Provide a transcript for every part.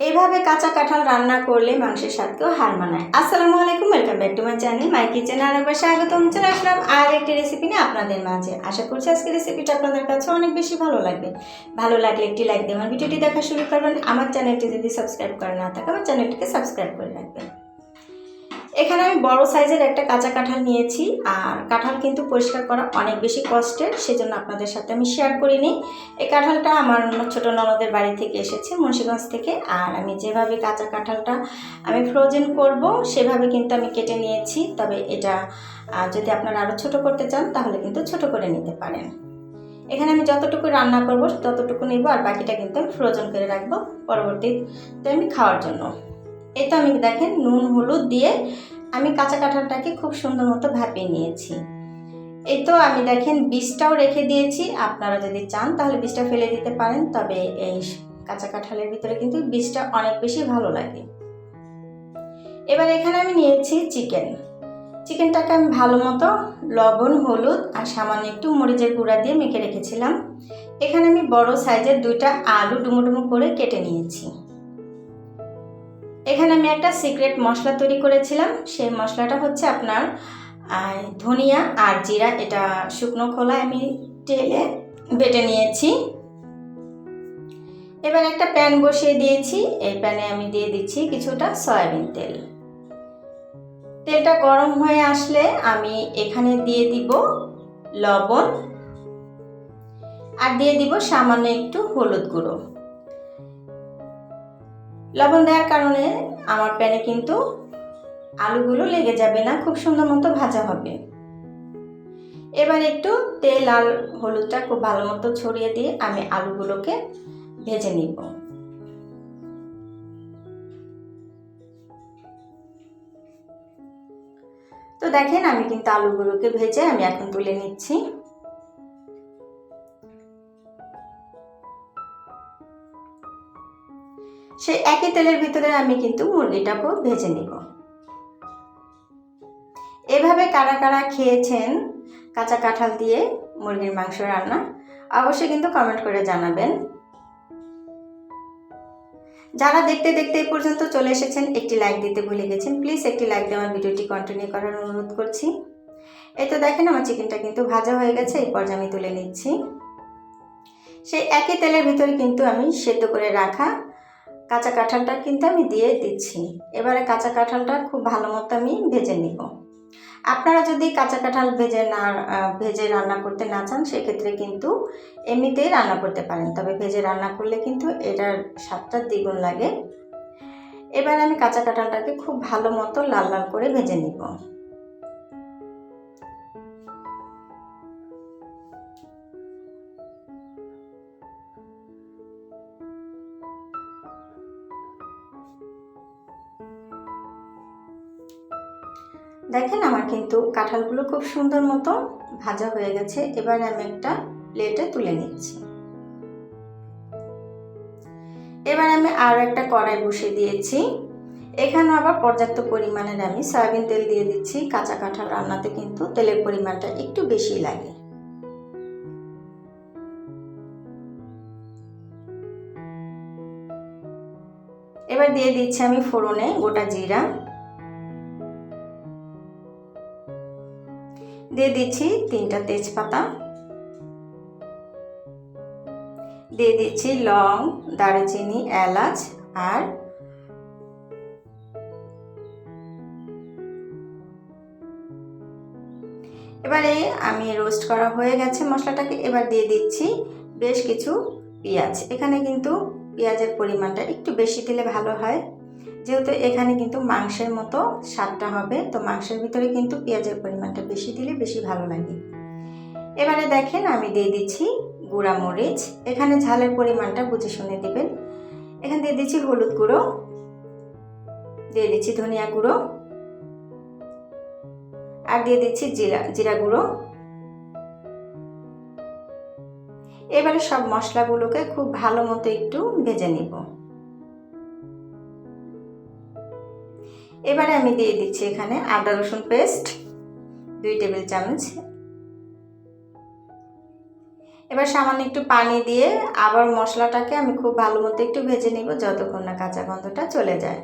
এইভাবে কাঁচা কাঁঠাল রান্না করলে মাংসের স্বাদকেও হার মানায়। আসসালামু আলাইকুম welcome back to my channel my kitchen আর একবার স্বাগতম। চলে আসলাম আর একটি রেসিপি নিয়ে আপনাদের মাঝে। আশা করছি আজকে রেসিপিটা আপনাদের কাছে অনেক বেশি ভালো লাগবে। ভালো লাগলে একটি লাইক দিয়ে আমার ভিডিওটি দেখা শুরু করবেন। আমার চ্যানেলটি যদি সাবস্ক্রাইব করে না থাকে, আমার চ্যানেলটিকে সাবস্ক্রাইব করে রাখবেন। এখানে আমি বড় সাইজের একটা কাঁচা কাঁঠাল নিয়েছি, আর কাঁঠাল কিন্তু পরিষ্কার করা অনেক বেশি কষ্টের, সেজন্য আপনাদের সাথে আমি শেয়ার করিনি। এই কাঁঠালটা আমার ছোট ননদের বাড়ি থেকে এসেছে, মুন্সিগঞ্জ থেকে, আর আমি যেভাবে কাঁচা কাঁঠালটা আমি ফ্রোজেন করব, সেভাবে কিন্তু আমি কেটে নিয়েছি। তবে এটা যদি আপনারা আরও ছোট করতে চান, তাহলে কিন্তু ছোট করে নিতে পারেন। এখানে আমি যতটুকু রান্না করব, ততটুকু নেব, আর বাকিটা কিন্তু আমি ফ্রোজেন করে রাখব পরবর্তীতে আমি খাওয়ার জন্য। তো আমি দেখেন, নুন, হলুদ দিয়ে আমি কাঁচা কাঁঠালটাকে খুব সুন্দর মতো ভাপিয়ে নিয়েছি। এই তো আমি দেখেন বীজটাও রেখে দিয়েছি। আপনারা যদি চান তাহলে বীজটা ফেলে দিতে পারেন, তবে এই কাঁচা কাঁঠালের ভিতরে কিন্তু বীজটা অনেক বেশি ভালো লাগে। এবার এখানে আমি নিয়েছি চিকেন। চিকেনটাকে আমি ভালো মতো লবণ, হলুদ আর সামান্য একটু মরিচের গুঁড়া দিয়ে মেখে রেখেছিলাম। এখানে আমি বড় সাইজের দুইটা আলু ডুমো ডুমো করে কেটে নিয়েছি। এখানে আমি একটা সিক্রেট মশলা তৈরি করেছিলাম। সেই মশলাটা হচ্ছে আপনার ধনিয়া আর জিরা। এটা শুকনো খোলায় আমি তেলে বেটে নিয়েছি। এবার একটা প্যান বসিয়ে দিয়েছি। এই প্যানে আমি দিয়ে দিচ্ছি কিছুটা সয়াবিন তেল। তেলটা গরম হয়ে আসলে আমি এখানে দিয়ে দিব লবণ। আর দিয়ে দিব সামান্য একটু হলুদ গুঁড়ো। লবণ দেওয়ার কারণে আমার প্যানে কিন্তু আলুগুলো লেগে যাবে না, খুব সুন্দর মতো ভাজা হবে। এবার একটু তেল আর হলুদটা খুব ভালো মতো ছড়িয়ে দিয়ে আমি আলুগুলোকে ভেজে নিব। তো দেখেন আমি কিন্তু আলুগুলোকে ভেজে আমি এখন তুলে নিচ্ছি। একই তেলের ভিতরে আমি কিন্তু মুরগিটাকেও ভেজে নিব। এভাবে কারা কারা খেয়েছেন কাঁচা কাঁঠাল দিয়ে মুরগির মাংস রান্না, অবশ্যই কিন্তু কমেন্ট করে জানাবেন। যারা দেখতে দেখতে এই পর্যন্ত চলে এসেছেন, একটি লাইক দিতে ভুলে গেছেন প্লিজ একটি লাইক দিয়ে আমার ভিডিওটি কন্টিনিউ করার অনুরোধ করছি। এই তো দেখেন আমার চিকেনটা কিন্তু ভাজা হয়ে গেছে, এই পর্যায়ে আমি তুলে নিচ্ছি। সেই একই তেলের ভিতরে কিন্তু আমি সেদ্ধ করে রাখা কাঁচা কাঁঠালটা কিন্তু আমি দিয়ে দিচ্ছি। এবারে কাঁচা কাঁঠালটা খুব ভালো মতো আমি ভেজে নিব। আপনারা যদি কাঁচা কাঁঠাল ভেজে না ভেজে রান্না করতে না চান, সেক্ষেত্রে কিন্তু এমনিতেই রান্না করতে পারেন। তবে ভেজে রান্না করলে কিন্তু এটার স্বাদটা দ্বিগুণ লাগে। এবার আমি কাঁচা কাঁঠালটাকে খুব ভালো মতো লাল লাল করে ভেজে নিব। দেখেন আমার কিন্তু কাঁঠালগুলো খুব সুন্দর মতো ভাজা হয়ে গেছে। এবার আমি একটা প্লেটে তুলে নিচ্ছি। এবার আমি আরও একটা কড়াই বসিয়ে দিয়েছি। এখানে আবার পর্যাপ্ত পরিমাণের আমি সয়াবিন তেল দিয়ে দিচ্ছি। কাঁচা কাঁঠাল রান্নাতে কিন্তু তেলের পরিমাণটা একটু বেশি লাগে। এবার দিয়ে দিচ্ছি আমি ফোড়নে গোটা জিরা। দিয়ে দিচ্ছি তিনটা তেজপাতা। দিয়ে দিচ্ছি লং, দারুচিনি, এলাচ আর এবারে আমি রোস্ট করা হয়ে গেছে মশলাটাকে। এবার দিয়ে দিচ্ছি বেশ কিছু পেঁয়াজ। এখানে কিন্তু পেঁয়াজের পরিমাণটা একটু বেশি দিলে ভালো হয়। যেহেতু এখানে কিন্তু মাংসের মতো স্বাদটা হবে, তো মাংসের ভিতরে কিন্তু পেঁয়াজের পরিমাণটা বেশি দিলে বেশি ভালো লাগে। এবারে দেখেন আমি দিয়ে দিচ্ছি গুঁড়া মরিচ। এখানে ঝালের পরিমাণটা বুঝে শুনে দেবেন। এখানে দিয়ে দিচ্ছি হলুদ গুঁড়ো, দিয়ে দিচ্ছি ধনিয়া গুঁড়ো, আর দিয়ে দিচ্ছি জিরা জিরা গুঁড়ো। এবারে সব মশলাগুলোকে খুব ভালো মতো একটু ভেজে নিব। এবারে আমি দিয়ে দিচ্ছি এখানে আদা, রসুন পেস্ট, দুই টেবিল চামচ। এবার সামান্য একটু পানি দিয়ে আবার মশলাটাকে আমি খুব ভালো মতো একটু ভেজে নিব, যতক্ষণ না কাঁচা গন্ধটা চলে যায়।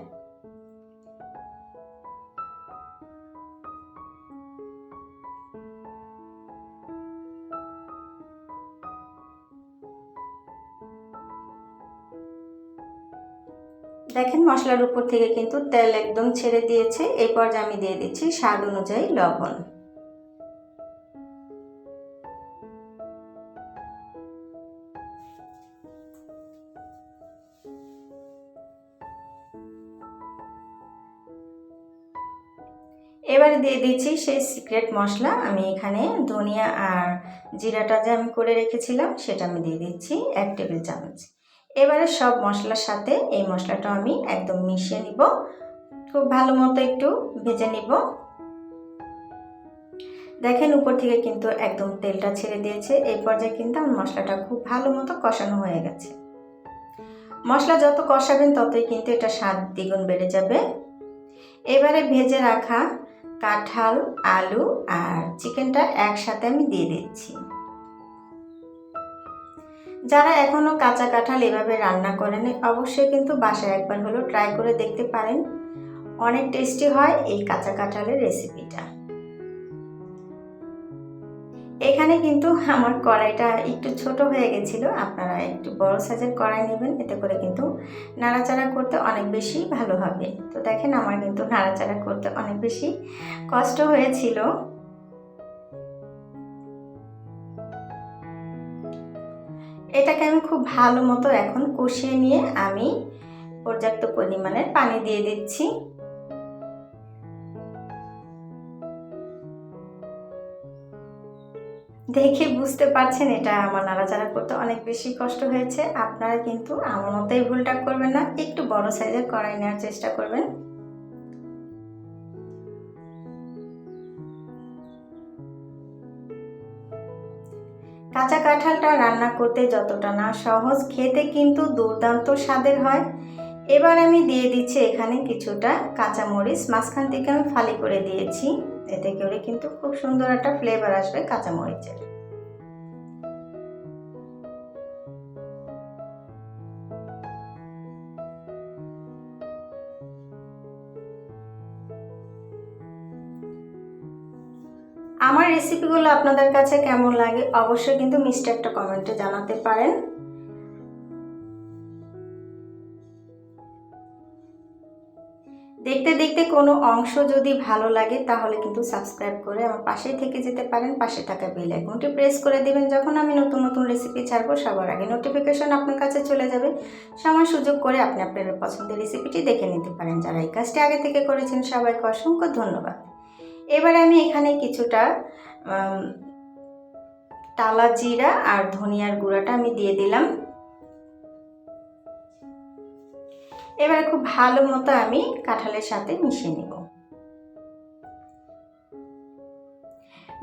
দেখেন মশলার উপর থেকে কিন্তু তেল একদম ছেড়ে দিয়েছে। এই পর্যায়ে আমি দিয়ে দিচ্ছি স্বাদ অনুযায়ী লবণ। এবারে দিয়ে দিচ্ছি সেই সিক্রেট মশলা। আমি এখানে ধনিয়া আর জিরাটা যে আমি করে রেখেছিলাম, সেটা আমি দিয়ে দিচ্ছি এক টেবিল চামচ। এবারে সব মশলার সাথে এই মশলাটা আমি একদম মিশিয়ে নিব। খুব ভালো মতো একটু ভেজে নিব। দেখেন উপর থেকে কিন্তু একদম তেলটা ছেড়ে দিয়েছে। এই পর্যায়ে কিন্তু আমার মশলাটা খুব ভালো মতো কষানো হয়ে গেছে। মশলা যত কষাবেন ততই কিন্তু এটা স্বাদ দ্বিগুণ বেড়ে যাবে। এবারে ভেজে রাখা কাঁঠাল, আলু আর চিকেনটা একসাথে আমি দিয়ে দিচ্ছি। যারা এখনও কাঁচা কাঁঠাল এভাবে রান্না করেন, অবশ্যই কিন্তু বাসায় একবার হলেও ট্রাই করে দেখতে পারেন। অনেক টেস্টি হয় এই কাঁচা কাঁঠালের রেসিপিটা এখানে কিন্তু আমার কড়াইটা একটু ছোট হয়ে গেছিল, আপনারা একটু বড় সাইজের কড়াই নেবেন, এতে করে কিন্তু নাড়াচাড়া করতে অনেক বেশি ভালো হবে। তো দেখেন, আমার কিন্তু নাড়াচাড়া করতে অনেক বেশি কষ্ট হয়েছিল। এটাকে আমি খুব ভালো মতো এখন কষিয়ে নিয়ে আমি পর্যাপ্ত পরিমাণের পানি দিয়ে দিচ্ছি। দেখে বুঝতে পারছেন এটা আমার নাড়াচাড়া করতে অনেক বেশি কষ্ট হয়েছে। আপনারা কিন্তু আমার মতোই ভুলটা করবেন না, একটু বড় সাইজের কড়াই নেওয়ার চেষ্টা করবেন। কাঁচা কাঁঠালটা রান্না করতে যতটা না সহজ, খেতে কিন্তু দুর্দান্ত স্বাদের হয়। এবার আমি দিয়ে দিচ্ছি এখানে কিছুটা কাঁচামরিচ। মাঝখান থেকে আমি ফালি করে দিয়েছি। এতে করে কিন্তু খুব সুন্দর একটা ফ্লেভার আসবে কাঁচামরিচের। রেসিপিগুলো আপনাদের কাছে কেমন লাগে অবশ্যই কিন্তু মিষ্টি একটা কমেন্টে জানাতে পারেন। দেখতে দেখতে কোনো অংশ যদি ভালো লাগে তাহলে কিন্তু সাবস্ক্রাইব করে আমার পাশেই থেকে যেতে পারেন, পাশে থাকা বেল আইকনটি প্রেস করে দেবেন যখন আমি নতুন নতুন রেসিপি ছাড়বো সবার আগে নোটিফিকেশন আপনার কাছে চলে যাবে। সময় সুযোগ করে আপনি আপনার পছন্দের রেসিপিটি দেখে নিতে পারেন। যারা এই কাজটি আগে থেকে করেছেন সবাইকে অসংখ্য ধন্যবাদ। এবারে আমি এখানে কিছুটা টালা জিরা আর ধনিয়ার গুঁড়াটা আমি দিয়ে দিলাম। এবারে খুব ভালো মতো আমি কাঁঠালের সাথে মিশিয়ে নেব।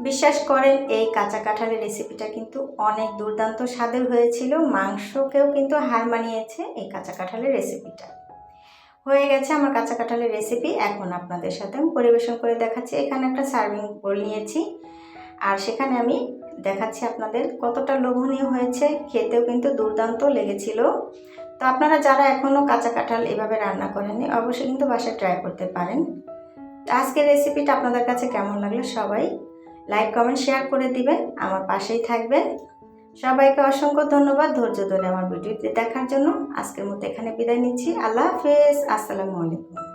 বিশ্বাস করেন, এই কাঁচা কাঁঠালের রেসিপিটা কিন্তু অনেক দুর্দান্ত স্বাদের হয়েছিল। মাংসকেও কিন্তু হার মানিয়েছে এই কাঁচা কাঁঠালের রেসিপিটা। হয়ে গেছে আমার কাঁচা কাঁঠালের রেসিপি এখন আপনাদের সাথে আমি পরিবেশন করে দেখাচ্ছি। এখানে একটা সার্ভিং বোল নিয়েছি। আর সেখানে আমি দেখাচ্ছি আপনাদের কতটা লোভনীয় হয়েছে। খেতেও কিন্তু দুর্দান্ত লেগেছিল। তো আপনারা যারা এখনও কাঁচা কাঁঠাল এভাবে রান্না করেননি, অবশ্যই কিন্তু বাসায় ট্রাই করতে পারেন। আজকের রেসিপিটা আপনাদের কাছে কেমন লাগল সবাই লাইক কমেন্ট শেয়ার করে দিবেন। আমার পাশেই থাকবেন। সবাইকে অসংখ্য ধন্যবাদ ধৈর্য ধরে আমার ভিডিওটি দেখার জন্য। আজকের মতো এখানে বিদায় নিচ্ছি। আল্লাহ হাফেজ। আসসালামু আলাইকুম।